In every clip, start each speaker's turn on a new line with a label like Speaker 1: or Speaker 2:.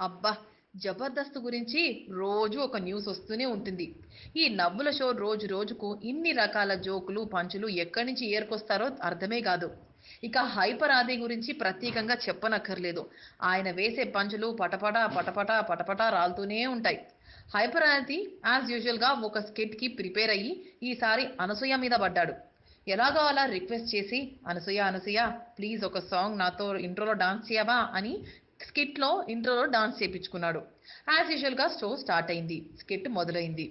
Speaker 1: అబ్బా జబర్దస్త్ గురించి రోజు ఒక న్యూస్ వస్తూనే ఉంటుంది. ఈ నవ్వుల షో రోజు రోజుకు ఇన్ని రకాల జోకులు పంచులు ఎక్కడి నుంచి ఏర్కొస్తారో అర్థమే కాదు. ఇక హైపర్ ఆది గురించి ప్రత్యేకంగా చెప్పనక్కర్లేదు. ఆయన వేసే పంచులు పటపట పటపట పటపట రాలుతూనే ఉంటాయి. హైపర్ ఆది యాజ్ యూజువల్గా ఒక స్కిట్కి ప్రిపేర్ అయ్యి ఈసారి అనసూయ మీద పడ్డాడు. ఎలాగో అలా రిక్వెస్ట్ చేసి అనసూయ అనసూయ ప్లీజ్ ఒక సాంగ్ నాతో ఇంట్రోలో డాన్స్ చేయవా అని స్కిట్లో ఇంట్రోలో డాన్స్ చేయించుకున్నాడు యాజ్ యూజువల్గా షో స్టార్ట్ అయింది. స్కిట్ మొదలైంది.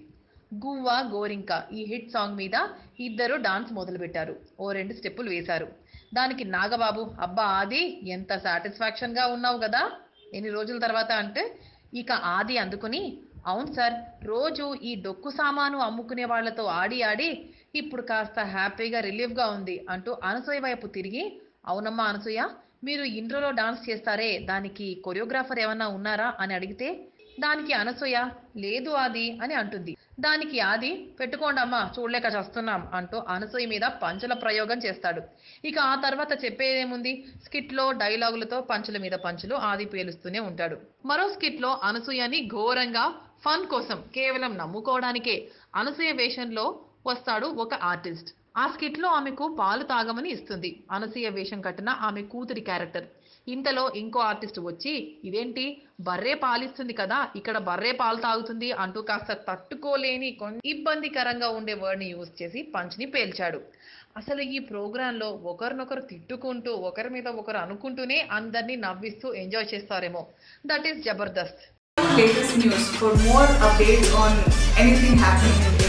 Speaker 1: గువ్వ గోరింక ఈ హిట్ సాంగ్ మీద ఇద్దరు డాన్స్ మొదలుపెట్టారు. ఓ రెండు స్టెప్పులు వేశారు. దానికి నాగబాబు అబ్బా ఆది ఎంత సాటిస్ఫాక్షన్గా ఉన్నావు కదా! ఎన్ని రోజుల తర్వాత అంటే ఇక ఆది అందుకుని అవును సార్ రోజు ఈ డొక్కు సామాను అమ్ముకునే వాళ్ళతో ఆడి ఆడి ఇప్పుడు కాస్త హ్యాపీగా రిలీఫ్గా ఉంది అంటూ అనసూయ వైపు తిరిగి అవునమ్మా అనసూయ మీరు ఇంట్రోలో డాన్స్ చేస్తారే? దానికి కొరియోగ్రాఫర్ ఏమన్నా ఉన్నారా? అని అడిగితే దానికి అనసూయ లేదు ఆది అని అంటుంది. దానికి ఆది పెట్టుకోండమ్మా చూడలేక చేస్తున్నాం అంటూ అనసూయ మీద పంచుల ప్రయోగం చేస్తాడు. ఇక ఆ తర్వాత చెప్పేదేముంది? స్కిట్లో డైలాగులతో పంచుల మీద పంచులు ఆది పేలుస్తూనే ఉంటాడు. మరో స్కిట్లో అనసూయని ఘోరంగా ఫన్ కోసం కేవలం నమ్ముకోవడానికే అనసూయ వేషంలో వస్తాడు ఒక ఆర్టిస్ట్. ఆ స్కిట్లో ఆమెకు పాలు తాగమని ఇస్తుంది. అనసూయ వేషం కట్టిన ఆమె కూతురి క్యారెక్టర్. ఇంతలో ఇంకో ఆర్టిస్ట్ వచ్చి ఇదేంటి? బర్రే పాలిస్తుంది కదా ఇక్కడ బర్రే పాలు తాగుతుంది అంటూ కాస్త తట్టుకోలేని కొన్ని ఇబ్బందికరంగా ఉండే వర్డ్ని యూజ్ చేసి పంచ్ని పేల్చాడు. అసలు ఈ ప్రోగ్రాంలో ఒకరినొకరు తిట్టుకుంటూ ఒకరి మీద ఒకరు అనుకుంటూనే అందరినీ నవ్విస్తూ ఎంజాయ్ చేస్తారేమో. That is Jabardasth.
Speaker 2: Latest news for more updates on anything happening